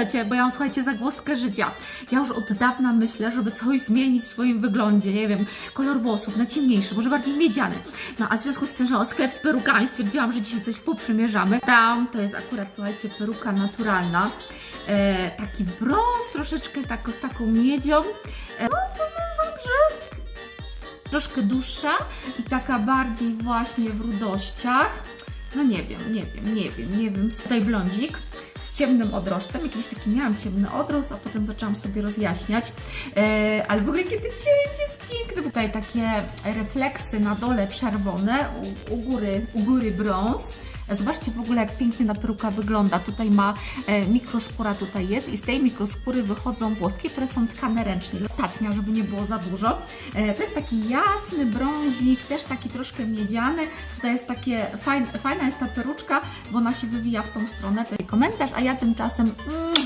Słuchajcie, bo ja mam, słuchajcie, zagwozdkę życia. Ja już od dawna myślę, żeby coś zmienić w swoim wyglądzie, nie wiem, kolor włosów na ciemniejszy, może bardziej miedziany. No a w związku z tym, że mam sklep z perukami, stwierdziłam, że dzisiaj coś poprzymierzamy. Tam to jest akurat, słuchajcie, peruka naturalna. E, taki brąz troszeczkę tako, z taką miedzią. E, no, że troszkę dłuższa i taka bardziej właśnie w rudościach. No nie wiem, nie wiem, nie wiem, nie wiem. Tutaj blondzik z ciemnym odrostem. Jakiś taki miałam ciemny odrost, a potem zaczęłam sobie rozjaśniać. E, ale w ogóle kiedy cięcie jest piękne. Tutaj takie refleksy na dole czerwone, u, u, góry, u góry brąz. Zobaczcie w ogóle, jak pięknie ta peruka wygląda. Tutaj ma e, mikroskóra, tutaj jest i z tej mikroskóry wychodzą włoski, które są tkane ręcznie. Ostatnia, żeby nie było za dużo. E, to jest taki jasny brązik, też taki troszkę miedziany. Tutaj jest takie, fajn, fajna jest ta peruczka, bo ona się wywija w tą stronę. Jest komentarz, a ja tymczasem mm,